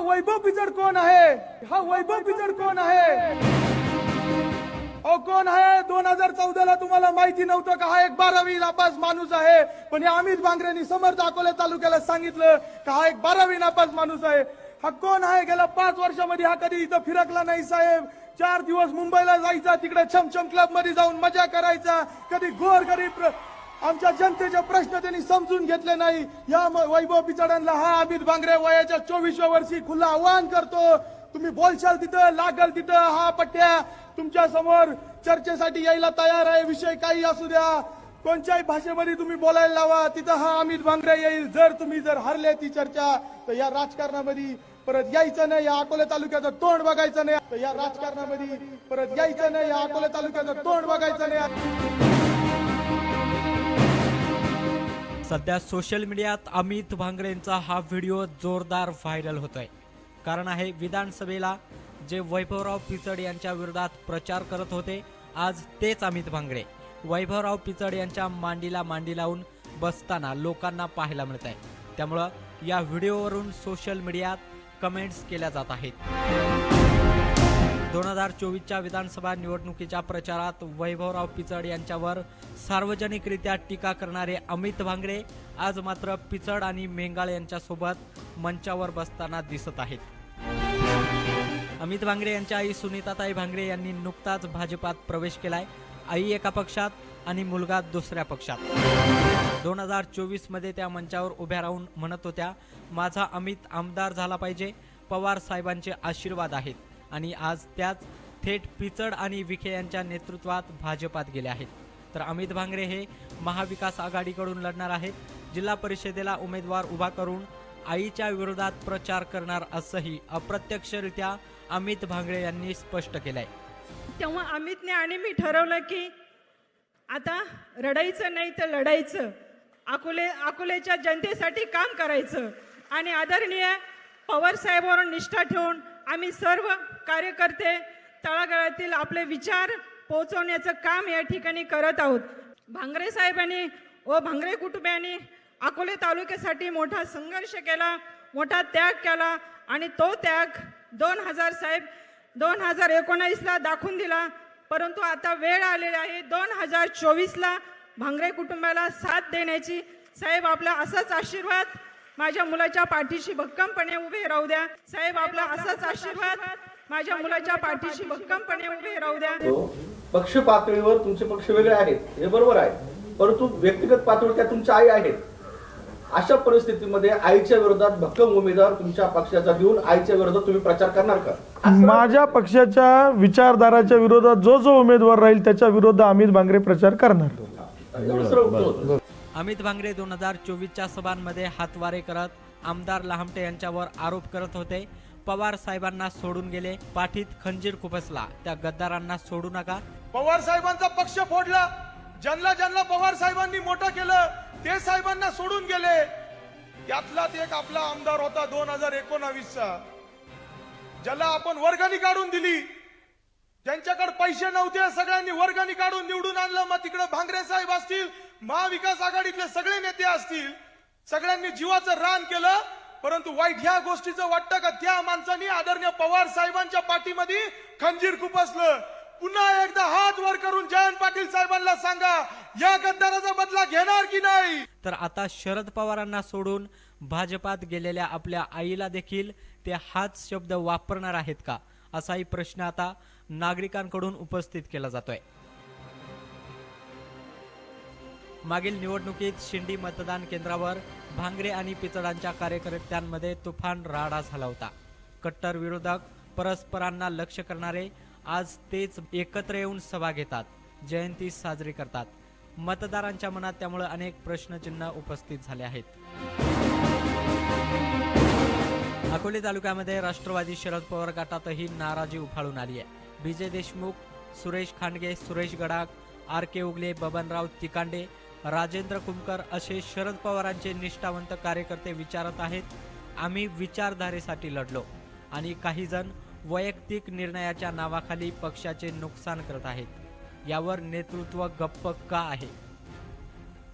वैभव पिचड कोण आहे? हा वैभव पिचड कोण आहे? अहो कोण आहे? दोन हजार चौदाला तुम्हाला माहिती नव्हतं का हा एक बारावी नापास माणूस आहे. पण या अमित बांगरेंनी समर्थ अकोला तालुक्याला सांगितलं का हा एक बारावी नापास माणूस आहे. हा कोण आहे? गेल्या पाच वर्षामध्ये हा कधी इथं फिरकला नाही साहेब. चार दिवस मुंबईला जायचा तिकडे छमछम क्लबमध्ये जाऊन मजा करायचा. कधी गोर गरीब आमच्या जनतेचे प्रश्न त्यांनी समजून घेतले नाही. या वैभव पिचडांना हा अमित बांगरे वयाच्या चोवीसव्या वर्षी खुलं आव्हान करतो. तुम्ही बोलशाल तिथं लागल तिथं हा पट्ट्या तुमच्यासमोर चर्चेसाठी यायला तयार आहे. विषय काही असू द्या. कोणत्याही भाषेमध्ये तुम्ही बोलायला लावा. तिथं हा अमित बांगरे येईल. जर तुम्ही जर हरले ती चर्चा तर या राजकारणामध्ये परत यायचं नाही. या अकोले तालुक्याचं तोंड बघायचं नाही. तर या राजकारणामध्ये परत यायचं नाही. या अकोले तालुक्याचं तोंड बघायचं नाही. सध्या सोशल मीडियात अमित भांगरेंचा हा व्हिडिओ जोरदार व्हायरल होतोय. कारण आहे विधानसभेला जे वैभवराव पिचड यांच्या विरोधात प्रचार करत होते आज तेच अमित भांगरे. वैभवराव पिचड यांच्या मांडीला मांडी लावून बसताना लोकांना पाहायला मिळत आहे त्यामुळं या व्हिडिओवरून सोशल मीडियात कमेंट्स केल्या जात आहेत. दोन हजार चोवीसच्या विधानसभा निवडणुकीच्या प्रचारात वैभवराव पिचड यांच्यावर सार्वजनिकरित्या टीका करणारे अमित भांगरे आज मात्र पिचड आणि मेंगाळ यांच्यासोबत मंचावर बसताना दिसत आहेत. अमित भांगरे यांच्या आई सुनीताताई भांगरे यांनी नुकताच भाजपात प्रवेश केलाय. आई एका पक्षात आणि मुलगा दुसऱ्या पक्षात. दोन हजार चोवीसमध्ये त्या मंचावर उभ्या राहून म्हणत होत्या माझा अमित आमदार झाला पाहिजे. पवार साहेबांचे आशीर्वाद आहेत. आणि आज त्याच थेट पिचड आणि विखे यांच्या नेतृत्वात भाजपात गेले आहेत. तर अमित भांगरे हे महाविकास आघाडीकडून लढणार आहेत. जिल्हा परिषदेला उमेदवार उभा करून आईच्या विरोधात प्रचार करणार असंही अप्रत्यक्षरित्या अमित भांगरे यांनी स्पष्ट केलंय. तेव्हा अमितने आणि मी ठरवलं की आता रडायचं नाही तर लढायचं. अकोले अकोलेच्या जनतेसाठी काम करायचं. आणि आदरणीय पवार साहेबांवर निष्ठा ठेवून आम्ही सर्व कार्यकर्ते तळागाळातील आपले विचार पोहोचवण्याचं काम या ठिकाणी करत आहोत. भांगरे साहेबांनी व भांगरे कुटुंबियांनी अकोले तालुक्यासाठी मोठा संघर्ष केला मोठा त्याग केला आणि तो त्याग दोन हजार साहेब दोन हजार एकोणावीसला दाखवून दिला. परंतु आता वेळ आलेली आहे दोन हजार चोवीसला भांगरे कुटुंबाला साथ देण्याची. साहेब आपला असाच आशीर्वाद माझ्या मुलाच्या पाठीशी भक्कमपणे उभे राहू द्या. साहेब आपला असाच आशीर्वाद. माझ्या मुलाच्या पाठीशी भक्कमपणे उभे राहू द्या. पक्ष पातळीवर तुमचे पक्ष वेगळे आहेत. हे बरोबर आहे. परंतु व्यक्तिगत पातळीवर त्या तुमच्या आई आहेत. अशा परिस्थितीमध्ये आईच्या विरोधात भक्कम उमेदवार तुमच्या पक्षाचा देऊन आईच्या विरोधात तुम्ही प्रचार करणार का? माझ्या पक्षाच्या विचारधाराच्या विरोधात जो जो उमेदवार राहील त्याच्या विरोधात अमित बांगरे प्रचार करणार. अमित भांगरे दोन हजार चोवीसच्या सभांमध्ये हातवारे करत आमदार लहामटे यांच्यावर आरोप करत होते. पवार साहेबांना सोडून गेले. पाठीत खंजीर खुपसला. त्या गद्दारांना सोडू नका. पवार साहेबांचा पक्ष फोडला. ज्यांना ज्यांना पवार साहेबांनी मोठं केलं ते साहेबांना सोडून गेले. त्यातलाच एक आपला आमदार होता दोन हजार एकोणावीसचा. ज्याला आपण वर्गणी काढून दिली. ज्यांच्याकडे पैसे नव्हते सगळ्यांनी वर्गणी काढून निवडून आणलं. मग तिकडे भांगरे साहेब असतील महाविकास आघाडीतले सगळे नेते असतील सगळ्यांनी जीवाचं रान केलं परंतु वाईट ह्या गोष्टीचं वाटतं का? त्या माणसाने आदरणीय पवार साहेबांच्या पाठीमध्ये खंजीर खुपसलं. पुन्हा एकदा हात वर करून जयंत पाटील साहेबांना सांगा या गद्दाराचा बदला घेणार की नाही? तर आता शरद पवारांना सोडून भाजपात गेलेल्या आपल्या आईला देखील ते हाच शब्द वापरणार आहेत का? असाही प्रश्न आता नागरिकांकडून उपस्थित केला जातोय. मागील निवडणुकीत शिंडी मतदान केंद्रावर भांगरे आणि पिचडांच्या कार्यकर्त्यांमध्ये तुफान राडा झाला होता. कट्टर विरोधक परस्परांना लक्ष करणारे आज तेच एकत्र येऊन सभा घेतात जयंती साजरी करतात. मतदारांच्या मनात त्यामुळे अनेक प्रश्नचिन्ह उपस्थित झाले आहेत. अकोले तालुक्यामध्ये राष्ट्रवादी शरद पवार गटातही नाराजी उफाळून आली आहे. विजय देशमुख सुरेश खांडगे सुरेश गडाख आर के उगले बबनराव तिकांडे राजेंद्र कुमकर असे शरद पवारांचे निष्ठावंत कार्यकर्ते विचारत आहेत. आम्ही विचारधारेसाठी लढलो आणि काही जण वैयक्तिक निर्णयाच्या नावाखाली पक्षाचे नुकसान करत आहेत. यावर नेतृत्व गप्प का आहे?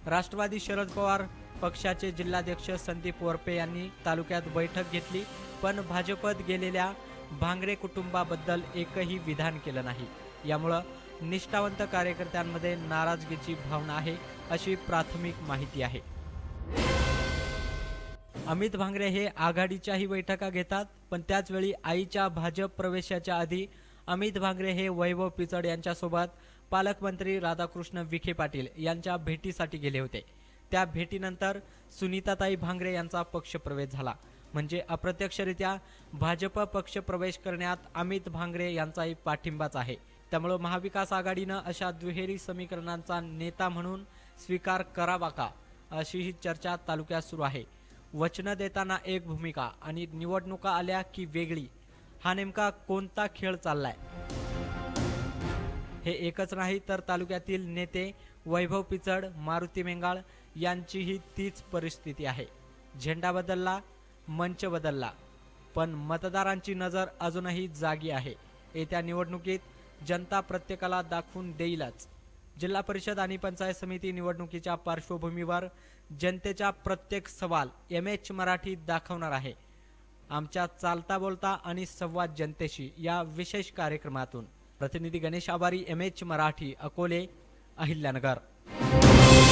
राष्ट्रवादी शरद पवार पक्षाचे जिल्हाध्यक्ष संदीप वरपे यांनी तालुक्यात बैठक घेतली पण भाजपत गेलेल्या भांगरे कुटुंबाबद्दल एकही विधान केलं नाही. यामुळं निष्ठावंत कार्यकर्त्यांमध्ये नाराजगीची भावना आहे अशी प्राथमिक माहिती आहे. अमित भांगरे हे आघाडीच्याही बैठका घेतात पण त्याचवेळी आईच्या भाजप प्रवेशाच्या आधी अमित भांगरे हे वैभव पिचड यांच्यासोबत पालकमंत्री राधाकृष्ण विखे पाटील यांच्या भेटीसाठी गेले होते. त्या भेटीनंतर सुनीताताई भांगरे यांचा पक्षप्रवेश झाला. म्हणजे अप्रत्यक्षरित्या भाजप पक्ष प्रवेश करण्यात अमित भांगरे यांचाही पाठिंबाच आहे. त्यामुळं महाविकास आघाडीनं अशा दुहेरी समीकरणांचा नेता म्हणून स्वीकार करावा का? अशी ही चर्चा तालुक्यात सुरू आहे. वचनं देताना एक भूमिका आणि निवडणुका आल्या की वेगळी. हा नेमका कोणता खेळ चाललाय? हे एकच नाही तर तालुक्यातील नेते वैभव पिचड मारुती मेंगाळ यांचीही तीच परिस्थिती आहे. झेंडा बदलला मंच बदलला. पण मतदारांची नजर अजूनही जागी आहे. येत्या निवडणुकीत जनता प्रत्येकाला दाखवून देईलच. जिल्हा परिषद आणि पंचायत समिती निवडणुकीच्या पार्श्वभूमीवर जनतेचा प्रत्येक सवाल एम एच मराठी दाखवणार आहे. आमच्या चालता बोलता आणि संवाद जनतेशी या विशेष कार्यक्रमातून. प्रतिनिधी गणेश आबारी एम एच मराठी अकोले अहिल्यानगर.